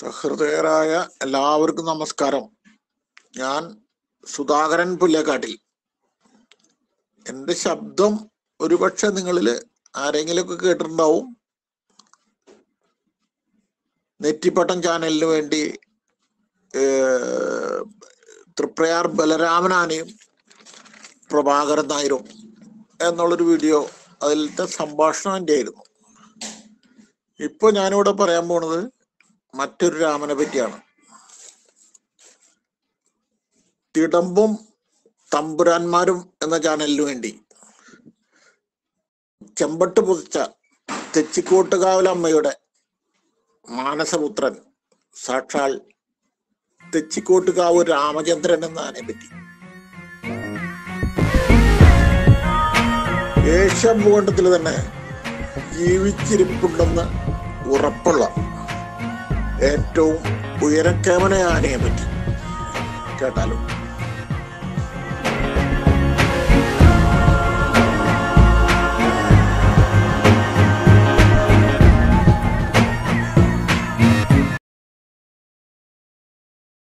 സഹൃദയരായ എല്ലാവർക്കും നമസ്കാരം. ഞാൻ സുധാകരൻ പുല്ലക്കാട്ടിൽ. എന്റെ ശബ്ദം ഒരുപക്ഷെ നിങ്ങളിൽ ആരെങ്കിലുമൊക്കെ കേട്ടിട്ടുണ്ടാവും. നെറ്റിപ്പട്ടം ചാനലിന് വേണ്ടി തൃപ്രയാർ ബലരാമനാനയും പ്രഭാകരൻ നായരും എന്നുള്ളൊരു വീഡിയോ അതിലത്തെ സംഭാഷണം എന്റെ ആയിരുന്നു ഇപ്പൊ ഞാനിവിടെ പറയാൻ പോണത് മറ്റൊരു രാമനെ പറ്റിയാണ്. തിടമ്പും തമ്പുരാന്മാരും എന്ന ചാനലിനു വേണ്ടി ചെമ്പട്ട് പുതിച്ച തെച്ചിക്കോട്ടുകാവലമ്മയുടെ മാനസപുത്രൻ സാക്ഷാൽ തെച്ചിക്കോട്ടുകാവ് രാമചന്ദ്രൻ എന്ന ആനെ പറ്റി ഏഷ്യ ഭൂഖണ്ഡത്തിൽ തന്നെ ജീവിച്ചിരിപ്പുണ്ടെന്ന് ഉറപ്പുള്ള ഏറ്റവും ഉയരക്കേമന ആനയെ പറ്റി കേട്ടാലോ?